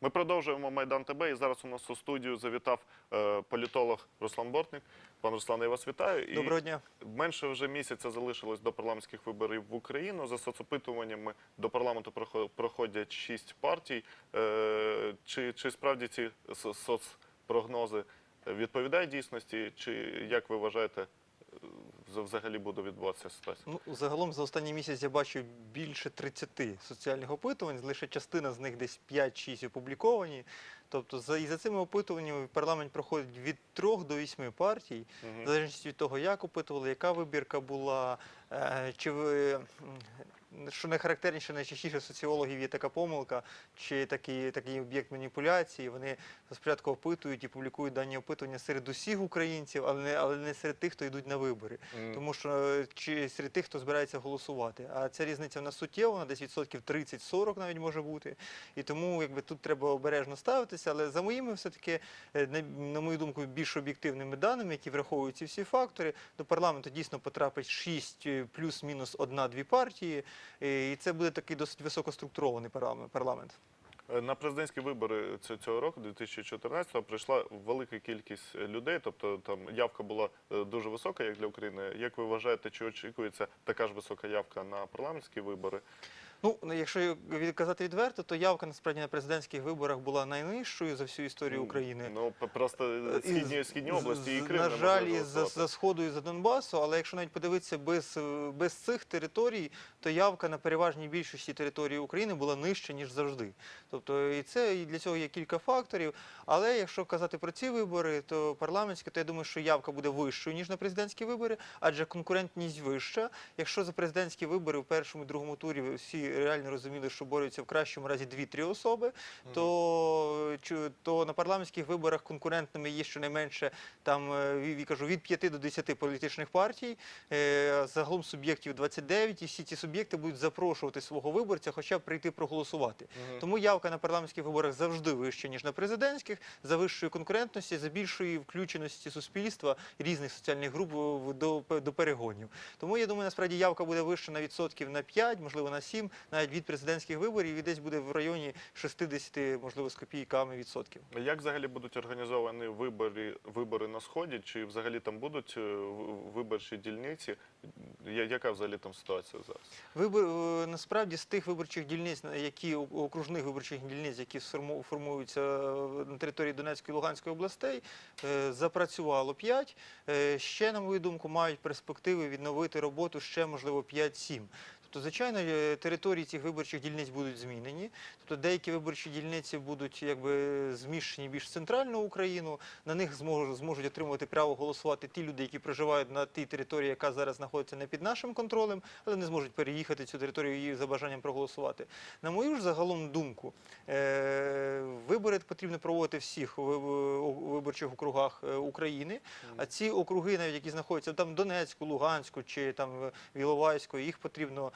Ми продовжуємо Майдан ТБ. І зараз у нас у студію завітав е, політолог Руслан Бортник. Пан Руслан, я вас вітаю. Доброго дня. Менше вже місяця залишилось до парламентських виборів в Україну. За соцопитуваннями до парламенту проходять шість партій. Е, Чи, чи справді ці соцпрогнози відповідають дійсності? Чи як ви вважаєте, взагалі буде відбуватися ситуація? Ну, загалом за останній місяць я бачив більше 30 соціальних опитувань, лише частина з них десь 5-6 опубліковані. Тобто за, і за цими опитуваннями парламент проходить від 3 до 8 партій, угу. в залежності від того, як опитували, яка вибірка була, е, чи ви, що найхарактерніше, найчастіше соціологів є така помилка, чи такий, такий об'єкт маніпуляції. Вони спочатку опитують і публікують дані опитування серед усіх українців, але не, але не серед тих, хто йдуть на вибори. М. Тому що е, чи серед тих, хто збирається голосувати. А ця різниця в нас суттєва, вона десь відсотків 30-40 навіть може бути. І тому якби тут треба обережно ставитися. Але за моїми все-таки, е, на, на мою думку, більш об'єктивними даними, які враховують ці всі фактори, до парламенту дійсно потрапить 6 е, плюс-мінус одна-дві партії. Е, І це буде такий досить високоструктурований парламент. Е, На президентські вибори цього року, 2014-го, прийшла велика кількість людей, тобто там явка була е, дуже висока, як для України. Як ви вважаєте, чи очікується така ж висока явка на парламентські вибори? Ну, ну, якщо від- казати відверто, то явка насправді на президентських виборах була найнижчою за всю історію України. Ну просто Е, східні, східні області і Крим на жаль, за, за сходу і за Донбасу, але якщо навіть подивитися без, без цих територій, то явка на переважній більшості території України була нижча ніж завжди. Тобто і це і для цього є кілька факторів. Але якщо казати про ці вибори, то парламентські, то я думаю, що явка буде вищою ніж на президентські вибори, адже конкурентність вища. Якщо за президентські вибори в першому і другому турі всі реально розуміли, що борються в кращому разі 2-3 особи, то, то на парламентських виборах конкурентними є щонайменше там, е, ві- кажу, від 5 до 10 політичних партій, е, загалом суб'єктів 29, і всі ці суб'єкти будуть запрошувати свого виборця, хоча б прийти проголосувати. Тому явка на парламентських виборах завжди вища, ніж на президентських, за вищої конкурентності, за більшої включеності суспільства різних соціальних груп до, до перегонів. Тому я думаю, насправді явка буде вища на відсотків на 5, можливо на 7, навіть від президентських виборів, і десь буде в районі 60, можливо, з копійками відсотків. Як взагалі будуть організовані вибори, вибори на сході? Чи взагалі там будуть е, виборчі дільниці? Яка взагалі там ситуація зараз? Вибор е, насправді з тих виборчих дільниць, які окружних виборчих дільниць, які формуються е, на території Донецької і Луганської областей, запрацювало 5. Ще, на мою думку, мають перспективи відновити роботу ще, можливо, 5-7. Тобто, звичайно, е, території цих виборчих дільниць будуть змінені. Тобто деякі виборчі дільниці будуть якби зміщені більш в центральну Україну. На них зможуть, зможуть отримувати право голосувати ті люди, які проживають на тій території, яка зараз знаходиться не під нашим контролем, але не зможуть переїхати цю територію і за бажанням проголосувати. На мою ж загалом думку, е, вибори потрібно проводити всіх ви- ви- виборчих округах е, України. А ці округи, навіть які знаходяться там в Донецьку, Луганську чи там в Іловайську, їх потрібно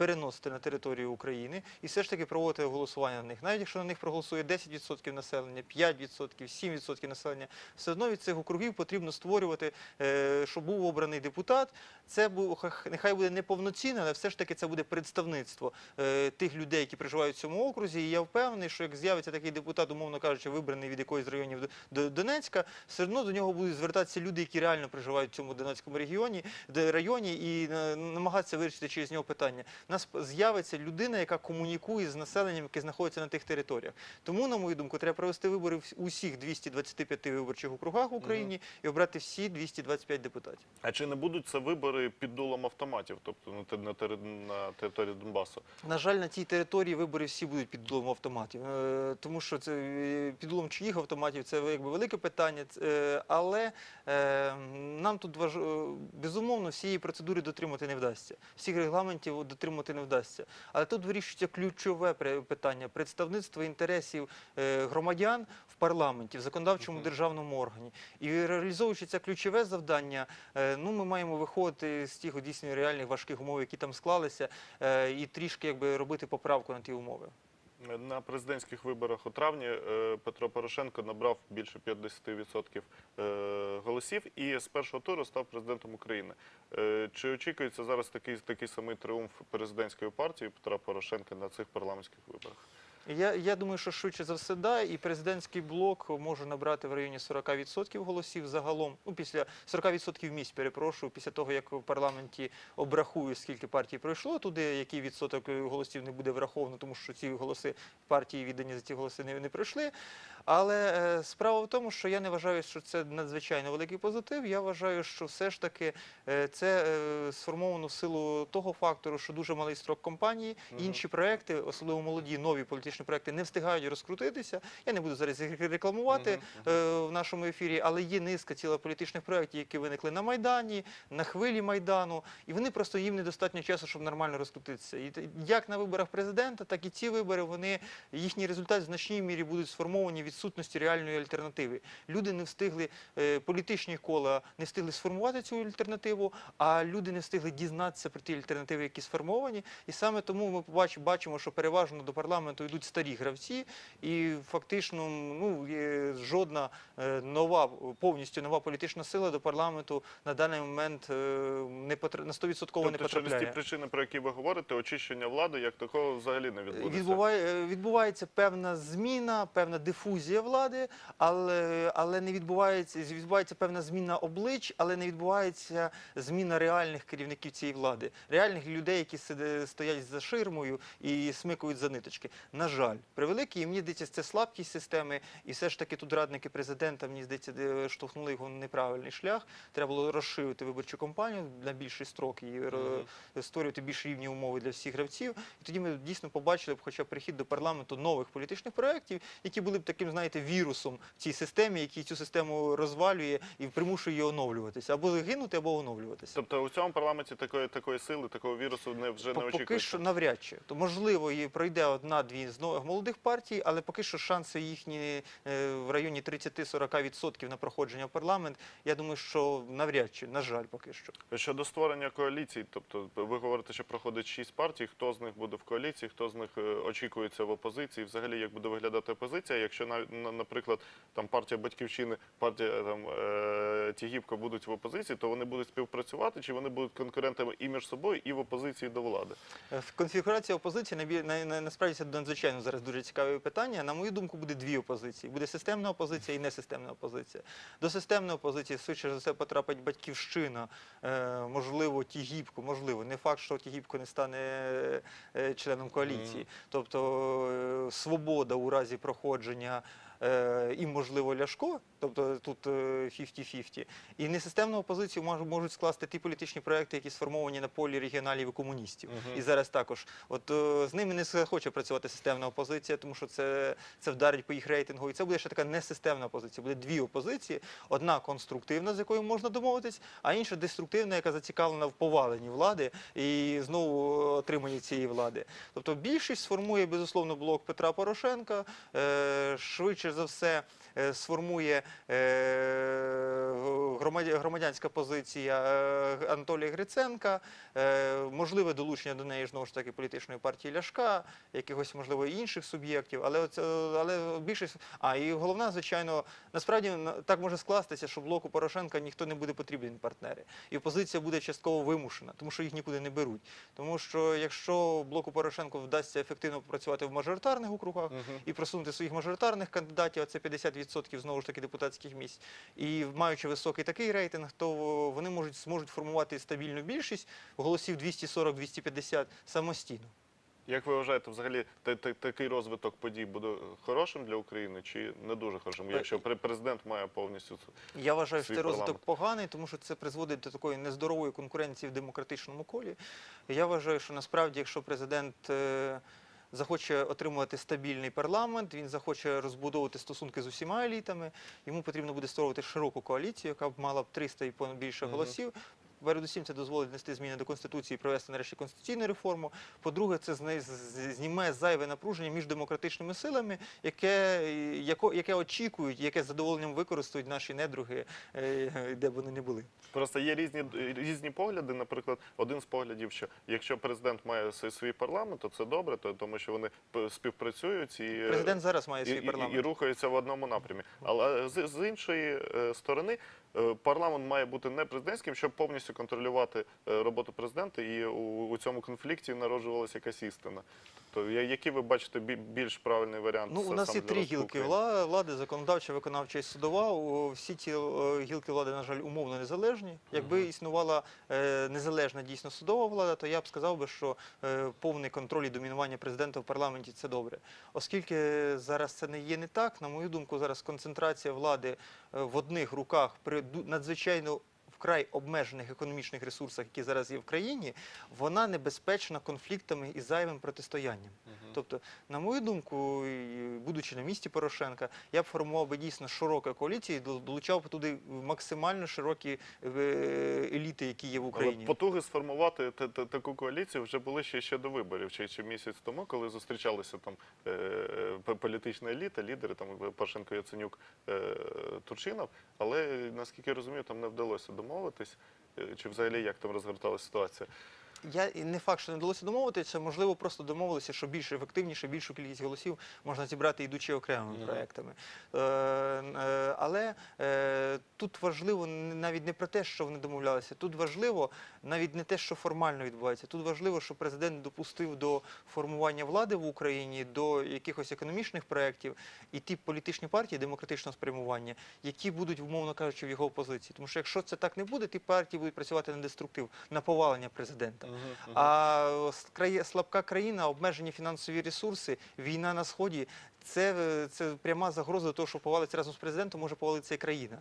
переносити на територію України і все ж таки проводити голосування на них. Навіть якщо на них проголосує 10% населення, 5%, 7% населення, все одно від цих округів потрібно створювати, е, щоб був обраний депутат. Це нехай буде не повноцінне, але все ж таки це буде представництво е, тих людей, які проживають в цьому окрузі. І я впевнений, що як з'явиться такий депутат, умовно кажучи, вибраний від якоїсь районів Д- Д- Донецька, все одно до нього будуть звертатися люди, які реально проживають в цьому Донецькому регіоні, районі, і е, намагатися вирішити через нього питання. У нас з'явиться людина, яка комунікує з населенням, яке знаходиться на тих територіях. Тому, на мою думку, треба провести вибори в усіх 225 виборчих округах в Україні і обрати всі 225 депутатів. А чи не будуть це вибори під дулом автоматів, тобто на, на, на території Донбасу? На жаль, на цій території вибори всі будуть під дулом автоматів, Е, тому що це е, під дулом чиїх автоматів це якби велике питання. Е, Але нам тут безумовно всієї процедури дотримати не вдасться. Всіх регламентів дотримати не вдасться. Але тут вирішується ключове питання представництво інтересів е, громадян в парламенті, в законодавчому державному органі. І реалізовуючи це ключове завдання, е, ну ми маємо виходити з тих дійсно реальних важких умов, які там склалися, е, і трішки якби робити поправку на ті умови. На президентських виборах у травні е, Петро Порошенко набрав більше 50% е, голосів і з першого туру став президентом України. Е, Чи очікується зараз такий, такий самий тріумф президентської партії Петра Порошенка на цих парламентських виборах? Я, я думаю, що швидше за все, да, і президентський блок може набрати в районі 40% голосів загалом. Ну, після 40% місць, перепрошую, після того, як в парламенті обрахують, скільки партій пройшло туди, який відсоток е, голосів не буде враховано, тому що ці голоси партії віддані за ці голоси не, не пройшли. Але е, справа в тому, що я не вважаю, що це надзвичайно великий позитив. Я вважаю, що все ж таки е, це е, сформовано в силу того фактору, що дуже малий строк компанії, інші проекти, особливо молоді нові політичні проекти, не встигають розкрутитися. Я не буду зараз їх рекламувати в нашому ефірі, але є низка ціла політичних проєктів, які виникли на Майдані, на хвилі Майдану, і вони просто їм недостатньо часу, щоб нормально розкрутитися. І як на виборах президента, так і ці вибори, вони їхній результат в значній мірі будуть сформовані відсутності реальної альтернативи. Люди не встигли, е, політичні кола не встигли сформувати цю альтернативу, а люди не встигли дізнатися про ті альтернативи, які сформовані. І саме тому ми бачимо, що переважно до парламенту йдуть старі гравці, і фактично ну, жодна е, нова, повністю нова політична сила до парламенту на даний момент е, не потр... на 100% не Тобто через ті причини, про які ви говорите, очищення влади як такого взагалі не відбудеться. Відбуває, відбувається певна зміна, певна дифузія влади, але, але не відбувається, відбувається певна зміна облич, але не відбувається зміна реальних керівників цієї влади, реальних людей, які стоять за ширмою і смикують за ниточки. На жаль, превеликий, і мені здається, це слабкість системи, і все ж таки тут радники президента, мені здається, штовхнули його на неправильний шлях. Треба було розширити виборчу кампанію на більший строк і створювати більш рівні умови для всіх гравців. І тоді ми дійсно побачили б хоча б прихід до парламенту нових політичних проєктів, які були б таким, знаєте, вірусом в цій системі, який цю систему розвалює і примушує її оновлюватися або загинути, або оновлюватися. Тобто у цьому парламенті такої такої сили, такого вірусу не вже не По- Поки що навряд чи. То можливо, і пройде одна-дві з нових молодих партій, але поки що шанси їхні е, в районі 30-40% на проходження в парламент. Я думаю, що навряд чи, на жаль, поки що. Щодо створення коаліцій, тобто ви говорите, що проходить шість партій. Хто з них буде в коаліції, хто з них е, очікується в опозиції? Взагалі, як буде виглядати опозиція? Якщо навіть на- наприклад там партія батьківщини, партія там е, Тігіпко будуть в опозиції, то вони будуть співпрацювати, чи вони будуть конкурентами і між собою, і в опозиції до влади? Е, Конфігурація опозиції насправді це надзвичайно зараз дуже цікаве питання. На мою думку, буде дві опозиції: буде системна опозиція і несистемна опозиція. До системної опозиції швидше за все потрапить батьківщина, е, можливо, Тігіпко, можливо, не факт, що Тігіпко не стане членом коаліції. Тобто свобода у разі проходження. Е, І, можливо, Ляшко, тобто тут е, 50-50. І несистемну опозицію мож- можуть скласти ті політичні проекти, які сформовані на полі регіоналів і комуністів. І зараз також. От е, з ними не захоче працювати системна опозиція, тому що це, це вдарить по їх рейтингу. І це буде ще така несистемна опозиція. Буде дві опозиції: одна конструктивна, з якою можна домовитись, а інша деструктивна, яка зацікавлена в поваленні влади і знову отриманні цієї влади. Тобто більшість сформує безусловно блок Петра Порошенка. Е, швидше за все е, сформує е, громадянська позиція е, Анатолія Гриценка, е, можливе долучення до неї знову ж таки політичної партії Ляшка, якихось можливо інших суб'єктів, але оце, але більшість. А і головна, звичайно, насправді на- так може скластися, що блоку Порошенка ніхто не буде потрібен партнери, і опозиція буде частково вимушена, тому що їх нікуди не беруть. Тому що якщо блоку Порошенко вдасться ефективно попрацювати в мажоритарних округах і просунути своїх мажоритарних кандидатів, а це 50% знову ж таки депутатських місць, і маючи високий такий рейтинг, то вони можуть зможуть формувати стабільну більшість голосів 240-250 самостійно. Як ви вважаєте, взагалі та- та- такий розвиток подій буде хорошим для України чи не дуже хорошим, Е, якщо президент має повністю? Я вважаю, що цей розвиток поганий, тому що це призводить до такої нездорової конкуренції в демократичному колі. Я вважаю, що насправді, якщо президент е, захоче отримувати стабільний парламент, він захоче розбудовувати стосунки з усіма елітами, йому потрібно буде створювати широку коаліцію, яка б мала б 300 і більше голосів. Передусім, це дозволить внести зміни до конституції і провести нарешті конституційну реформу. По-друге, це зніме зайве напруження між демократичними силами, яке, яко, яке очікують, яке з задоволенням використають наші недруги, е, де б вони не були. Просто є різні різні погляди. Наприклад, один з поглядів, що якщо президент має свій- парламент, то це добре, то тому що вони співпрацюють і Президент зараз має і, свій і, парламент. і рухаються в одному напрямі. Але з, з іншої е, сторони, парламент має бути не президентським, щоб повністю контролювати е, роботу президента, і у, у цьому конфлікті народжувалася якась істина. То я- який ви бачите більш правильний варіант? Ну, у нас є три гілки влади: законодавча, виконавча і судова. Всі ці е, гілки влади, на жаль, умовно незалежні. Якби існувала е, незалежна дійсно судова влада, то я б сказав би, що е, повний контроль і домінування президента в парламенті це добре. Оскільки зараз це не є не так, на мою думку, зараз концентрація влади е, в одних руках при надзвичайно вкрай обмежених економічних ресурсах, які зараз є в країні, вона небезпечна конфліктами і зайвим протистоянням. Тобто, на мою думку, будучи на місці Порошенка, я б формував би дійсно широку коаліцію і долучав би туди максимально широкі е, еліти, які є в Але Україні. потуги сформувати та- та- таку коаліцію вже були ще, ще до виборів, чи, чи місяць тому, коли зустрічалися там е, політична еліта, лідери там Порошенко, Яценюк, е, Турчинов. Але наскільки я розумію, там не вдалося домовитись. Е, Чи взагалі як там розгорталася ситуація? Я і не факт, що не вдалося домовитися, можливо, просто домовилися, що більш ефективніше, більшу кількість голосів можна зібрати, йдучи окремими Мгм. проектами. Е, е, але е, тут важливо навіть не про те, що вони домовлялися. Тут важливо навіть не те, що формально відбувається. Тут важливо, що президент допустив до формування влади в Україні, до якихось економічних проєктів і ті політичні партії демократичного спрямування, які будуть, умовно кажучи, в його опозиції. Тому що якщо це так не буде, ті партії будуть працювати на деструктив, на повалення президента. А с- краї- слабка країна, обмежені фінансові ресурси, війна на сході. Це, це пряма загроза того, що повалиться разом з президентом, може повалитися і країна.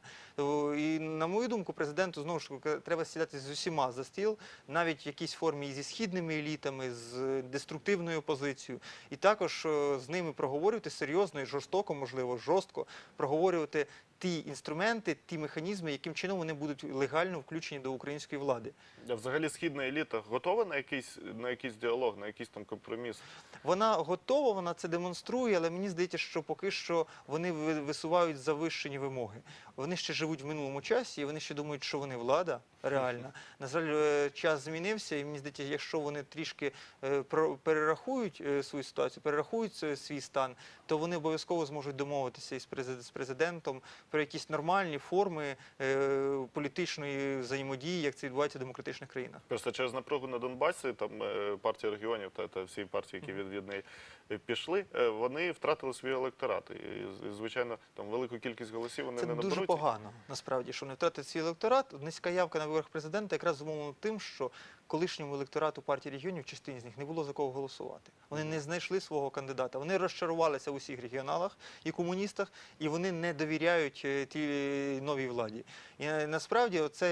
І на мою думку, президенту знову ж треба сідати з усіма за стіл, навіть в якійсь формі і зі східними елітами, з деструктивною опозицією, і також з ними проговорювати серйозно і жорстоко, можливо, жорстко проговорювати ті інструменти, ті механізми, яким чином вони будуть легально включені до української влади. А взагалі східна еліта готова на якийсь на якийсь діалог, на якийсь там компроміс? Вона готова, вона це демонструє, але мені здається, що поки що вони ви- висувають завищені вимоги. Вони ще живуть в минулому часі, і вони ще думають, що вони влада реальна. На жаль, е, час змінився, і мені здається, якщо вони трішки е, перерахують е, свою ситуацію, перерахують свій стан, то вони обов'язково зможуть домовитися із президентом про якісь нормальні форми політичної взаємодії, як це відбувається в демократичних країнах. Просто через напругу на Донбасі, там партія регіонів та, та всі партії, які від, від неї пішли, вони втратили свій електорат. І, звичайно, там велику кількість голосів вони Це не наберуть. Погано, насправді, що не втратить свій електорат. Низька явка на виборах президента якраз зумовлена тим, що колишньому електорату партії регіонів, частині з них, не було за кого голосувати. Вони не знайшли свого кандидата. Вони розчарувалися в усіх регіоналах і комуністах, і вони не довіряють е, тій новій владі. І е, насправді це.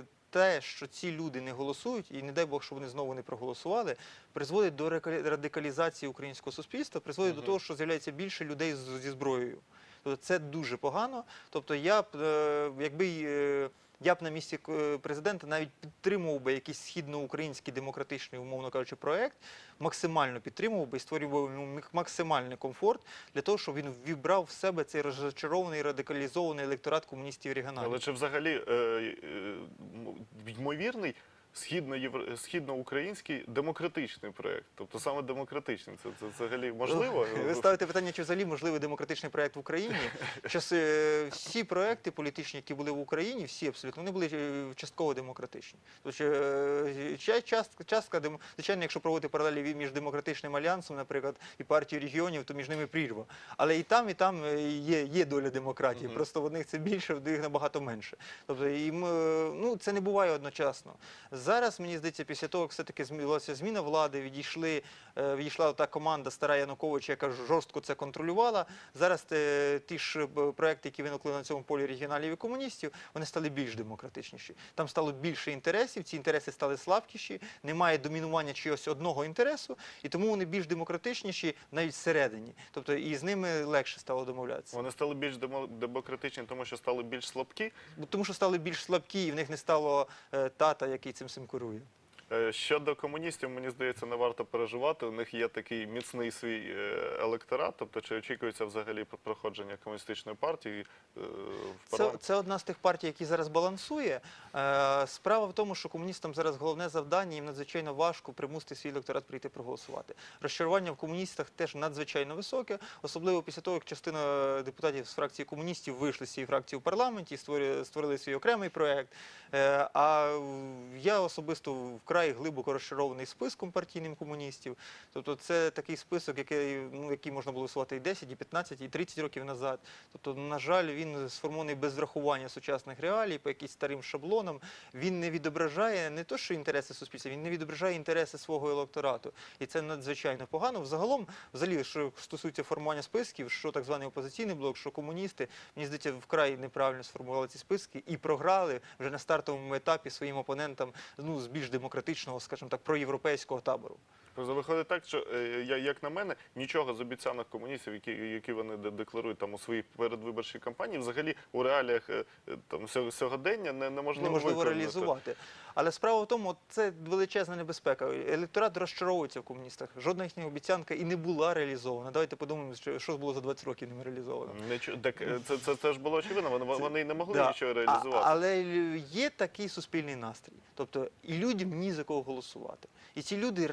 е, Те, що ці люди не голосують, і не дай Бог, що вони знову не проголосували, призводить до радикалізації українського суспільства, призводить до того, що з'являється більше людей зі зброєю. Тобто це дуже погано. Тобто я б, е, якби е, я б на місці е, президента навіть підтримував би якийсь східноукраїнський демократичний, умовно кажучи, проект, максимально підтримував би і створював йому мак- максимальний комфорт для того, щоб він вібрав в себе цей розчарований радикалізований електорат комуністів регіоналів. Але чи взагалі е, е, ймовірний східноукраїнський демократичний проєкт? Тобто саме демократичний, це, це взагалі можливо? Ви ставите питання, чи взагалі можливий демократичний проект в Україні? Час, е, всі проекти політичні, які були в Україні, всі абсолютно, вони були е, частково демократичні. Тобто, частка, частка звичайно, якщо проводити паралелі між демократичним альянсом, наприклад, і партією регіонів, то між ними прірва. Але і там, і там є, є доля демократії. Мгм. Просто в одних це більше, в других набагато менше. Тобто, і ну, це не буває одночасно. Зараз, мені здається, після того, як все-таки змінилася зміна влади, відійшли, е, відійшла та команда стара Януковича, яка жорстко це контролювала. Зараз е, ті ж е, проекти, які виникли на цьому полі регіоналів і комуністів, вони стали більш демократичніші. Там стало більше інтересів, ці інтереси стали слабкіші, немає домінування чогось одного інтересу, і тому вони більш демократичніші навіть всередині. Тобто і з ними легше стало домовлятися. Вони стали більш демократичні, тому що стали більш слабкі. Тому що стали більш слабкі, і в них не стало тата, який цим всім керує. Е, Щодо комуністів, мені здається, не варто переживати. У них є такий міцний свій е, електорат. Тобто, чи очікується взагалі проходження комуністичної партії е, Це, це одна з тих партій, які зараз балансує. Е, Справа в тому, що комуністам зараз головне завдання, їм надзвичайно важко примусити свій електорат прийти проголосувати. Розчарування в комуністах теж надзвичайно високе, особливо після того, як частина депутатів з фракції комуністів вийшли з цієї фракції в парламенті і створили, створили свій окремий проект. Е, А я особисто вкрай вкрай глибоко розчарований списком партійним комуністів. Тобто це такий список, який, ну, який можна було висувати і 10, і 15, і 30 років назад. Тобто, на жаль, він сформований без врахування сучасних реалій, по якимось старим шаблонам. Він не відображає не то, що інтереси суспільства, він не відображає інтереси свого електорату. І це надзвичайно погано. Взагалом, взагалі, що стосується формування списків, що так званий опозиційний блок, що комуністи, мені здається, вкрай неправильно сформували ці списки і програли вже на стартовому етапі своїм опонентам ну, з більш демократичного, скажімо так, проєвропейського табору. Просто виходить так, що е, як на мене, нічого з обіцянок комуністів, які, які вони декларують там у своїй передвиборчій кампанії, взагалі у реаліях е, е, там сьогодення не, неможливо, неможливо реалізувати. Але справа в тому, це величезна небезпека. Електорат розчаровується в комуністах. Жодна їхня обіцянка і не була реалізована. Давайте подумаємо, що, було за 20 років ними реалізовано. Нічого- так це, це, це ж було очевидно. Вони, вони не могли Да. нічого А- реалізувати. але є такий суспільний настрій. Тобто і людям ні за кого голосувати. І ці люди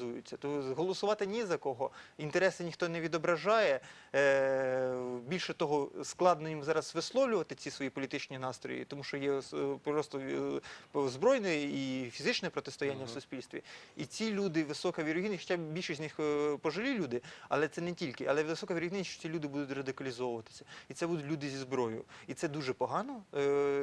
радикалізуються. Тобто голосувати ні за кого, інтереси ніхто не відображає. Е, більше того, складно їм зараз висловлювати ці свої політичні настрої, тому що є е, просто е, збройне і фізичне протистояння в суспільстві. І ці люди, висока вірогідність, хоча більшість з них пожилі люди, але це не тільки, але висока вірогідність, що ці люди будуть радикалізовуватися. І це будуть люди зі зброєю. І це дуже погано.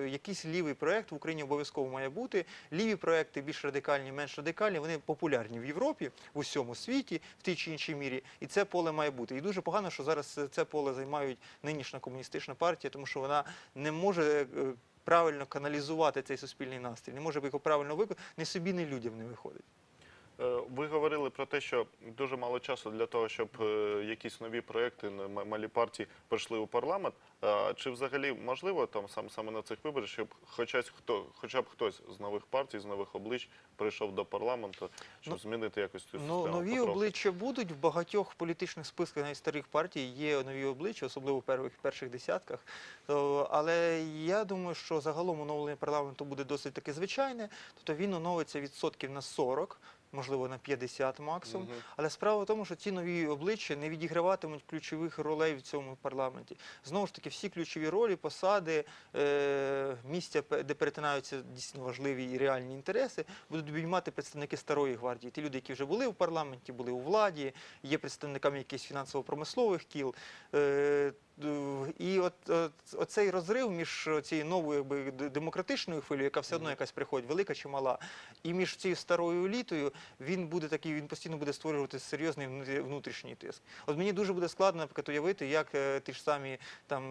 Якийсь лівий проект в Україні обов'язково має бути. Ліві проекти більш радикальні, менш радикальні, вони популярні в Європі, в усьому світі, в тій чи іншій мірі. І це поле має бути. І дуже погано, що зараз це поле займають нинішня комуністична партія, тому що вона не може. е, Правильно каналізувати цей суспільний настрій, не може його правильно виконати, не собі, ні людям не виходить. Е, Ви говорили про те, що дуже мало часу для того, щоб е, якісь нові проекти, малі партії пройшли у парламент. Чи взагалі можливо там сам саме на цих виборах, щоб хоча б хто, хоча б хтось з нових партій, з нових облич прийшов до парламенту, щоб Ну, змінити якось цю Ну, нові потроху? обличчя будуть в багатьох політичних списках навіть старих партій. Є нові обличчя, особливо в перших, перших десятках. То, але я думаю, що загалом оновлення парламенту буде досить таки звичайне. Тобто він оновиться відсотків на 40, можливо, на 50 максимум. Мгм. Але справа в тому, що ці нові обличчя не відіграватимуть ключових ролей в цьому парламенті. Знову ж таки, всі ключові ролі, посади, е, місця, де перетинаються дійсно важливі і реальні інтереси, будуть обіймати представники старої гвардії. Ті люди, які вже були в парламенті, були у владі, є представниками якихось фінансово-промислових кіл. Е, і от, от оцей розрив між цією новою якби, демократичною хвилею, яка все одно якась приходить, велика чи мала, і між цією старою елітою, він буде такий, він постійно буде створювати серйозний внутрішній тиск. От мені дуже буде складно, наприклад, уявити, як е, ті ж самі там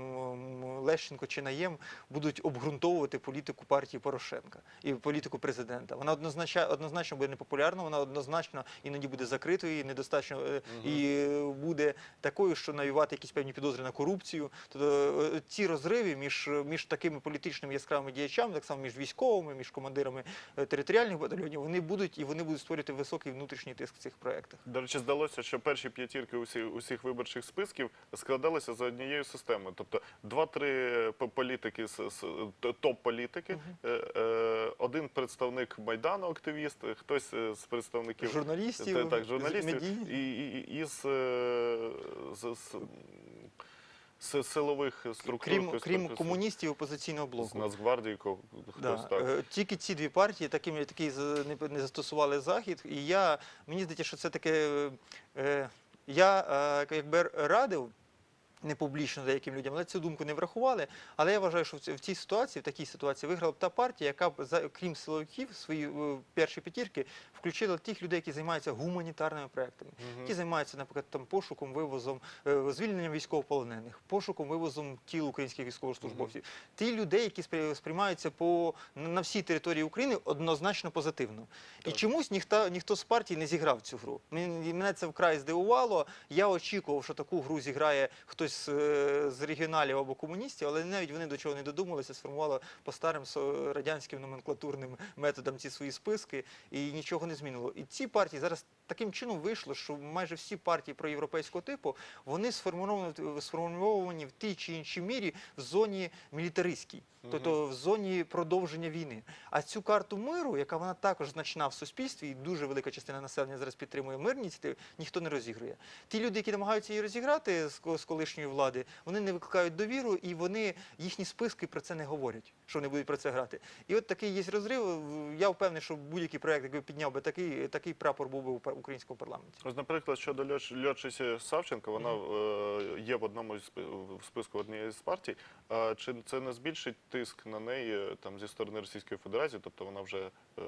Лещенко чи Наєм будуть обґрунтовувати політику партії Порошенка і політику президента. Вона однозначно, однозначно буде непопулярна, вона однозначно іноді буде закритою, і недостатньо е, і буде такою, що навівати якісь певні підозри на корупцію. Тобто е, ці розриви між, між такими політичними яскравими діячами, так само між військовими, між командирами територіальних батальйонів, вони будуть і вони будуть створювати високий внутрішній тиск в цих проєктах. До речі, здалося, що перші п'ятірки усіх, усіх виборчих списків складалися за однією системою. Тобто два-три політики, топ-політики, е, е, один представник Майдану, активіст, хтось е, з представників Журналістів, Та- так, журналістів і, і, і з, з, з, з силових структур. Крім, крім комуністів опозиційного з блоку. Нацгвардії, ко- хтось Да. так. е, Тільки ці дві партії такі, такі з- не, не застосували захід. І я мені здається, що це таке. е, Я е, якби радив. Не публічно деяким людям, але цю думку не врахували. Але я вважаю, що в цій ситуації, в такій ситуації, виграла б та партія, яка б крім силовиків свої е, перші п'ятірки включила тих людей, які займаються гуманітарними проектами, Мгм. які займаються, наприклад, там пошуком, вивозом, е, звільненням військовополонених, пошуком, вивозом тіл українських військовослужбовців. Ті людей, які сприймаються по на всій території України однозначно позитивно. І чомусь ніхто ніхто з партій не зіграв цю гру. Мен- Мене це вкрай здивувало. Я очікував, що таку гру зіграє хтось е, з регіоналів або комуністів, але навіть вони до чого не додумалися, сформували по старим радянським номенклатурним методам ці свої списки, і нічого не змінило. І ці партії зараз таким чином вийшло, що майже всі партії проєвропейського типу вони сформовані, в тій чи іншій мірі в зоні мілітаристській, тобто в зоні продовження війни. А цю карту миру, яка вона також значна в суспільстві, і дуже велика частина населення зараз підтримує мирні ініціативи, ніхто не розігрує. Ті люди, які намагаються її розіграти з колишньої нинішньої влади, вони не викликають довіру, і вони їхні списки про це не говорять, що вони будуть про це грати. І от такий є розрив. Я впевнений, що будь-який проект, якби підняв би такий, такий прапор був би у українському парламенті. Ось, наприклад, щодо Льош- Льотчиці Савченко, вона е, є в одному в списку однієї з партій. А чи це не збільшить тиск на неї е, там зі сторони Російської Федерації? Тобто вона вже е,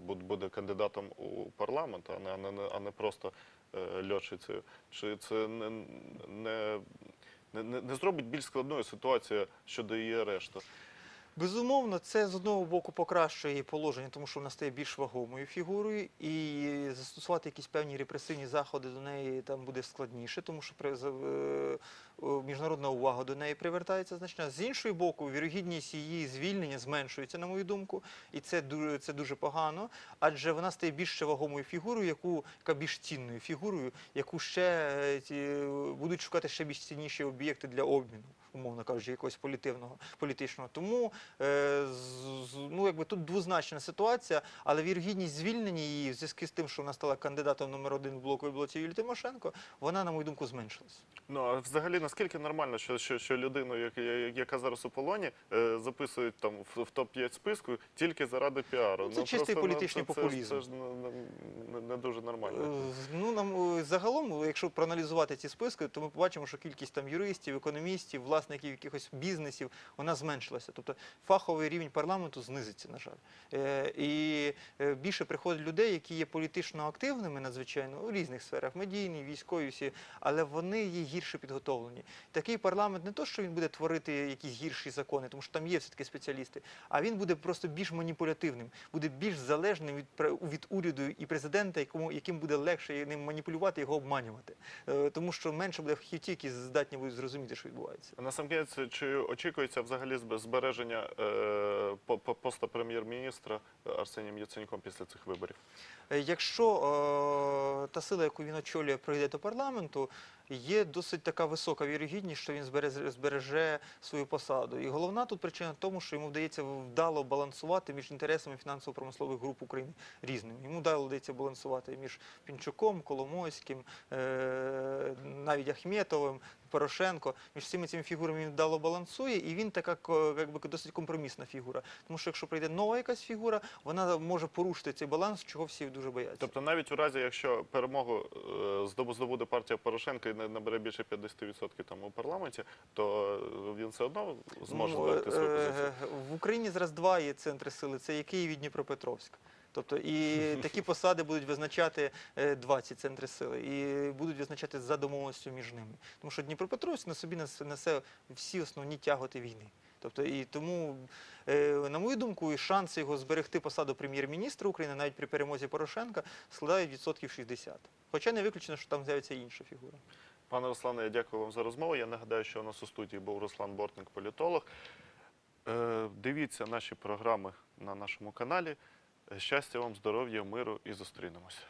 буде кандидатом у парламент, а не, а не, а не просто льотчицею? Чи це не, не, не, не, зробить більш складною ситуацію щодо її арешту? Безумовно, це з одного боку покращує її положення, тому що вона стає більш вагомою фігурою, і застосувати якісь певні репресивні заходи до неї там буде складніше, тому що е, о, міжнародна увага до неї привертається значна. З іншої боку, вірогідність її звільнення зменшується, на мою думку, і це дуже це дуже погано, адже вона стає більш вагомою фігурою, яку яка більш цінною фігурою, яку ще е, будуть шукати ще більш цінніші об'єкти для обміну, умовно кажучи, якогось політивного політичного. Тому е, з- ну, якби тут двозначна ситуація, але вірогідність звільнення її в зв'язку з тим, що вона стала кандидатом номер один в блоку і блоці Юлії Тимошенко, вона, на мою думку, зменшилась. Ну а взагалі наскільки нормально, що, що, що людину, яка, яка зараз у полоні, е, записують там в, в топ-5 списку тільки заради піару? Ну, це чистий просто, політичний це, популізм. Це, ж не, не, не дуже нормально. Е, Ну, нам е, загалом, якщо проаналізувати ці списки, то ми побачимо, що кількість там юристів, економістів, власників якихось бізнесів, вона зменшилася. Тобто фаховий рівень парламенту знизиться, на жаль. Е, І е, більше приходить людей, які є політично активними, надзвичайно у різних сферах, медійні, військові, всі, але вони є гірше підготовлені. Такий парламент не то, що він буде творити якісь гірші закони, тому що там є все-таки спеціалісти, а він буде просто більш маніпулятивним, буде більш залежним від, від уряду і президента, якому, яким буде легше ним маніпулювати, його обманювати. Е, Тому що менше буде фахівців, які здатні будуть зрозуміти, що відбувається. Насамкінець, чи очікується взагалі збереження е, по- по- поста прем'єр-міністра Арсенієм Яценюком після цих виборів? Е, Якщо е, та сила, яку він очолює, прийде до парламенту, є досить така висока вірогідність, що він збереже, свою посаду. І головна тут причина в тому, що йому вдається вдало балансувати між інтересами фінансово-промислових груп України різними. Йому вдало вдається балансувати між Пінчуком, Коломойським, е, навіть Ахметовим, Порошенко. Між всіми цими фігурами він вдало балансує, і він така якби досить компромісна фігура. Тому що якщо прийде нова якась фігура, вона може порушити цей баланс, чого всі дуже бояться. Тобто навіть у разі, якщо перемогу е, здобу- здобуде партія Порошенка і не набере більше 50% там у парламенті, то е, він все одно зможе Ну, ввести свою е, позицію. В Україні зараз два є центри сили: це є Київ і Дніпропетровськ. Тобто і такі посади будуть визначати е, два ці центри сили, і будуть визначати за домовленістю між ними. Тому що Дніпропетровськ на собі несе- несе всі основні тяготи війни. Тобто і тому, е, на мою думку, і шанси його зберегти посаду прем'єр-міністра України навіть при перемозі Порошенка складають відсотків 60. Хоча не виключено, що там з'явиться інша фігура. Пане Руслане, я дякую вам за розмову. Я нагадаю, що у нас у студії був Руслан Бортник, політолог. Е, Дивіться наші програми на нашому каналі. Щастя вам, здоров'я, миру і зустрінемося.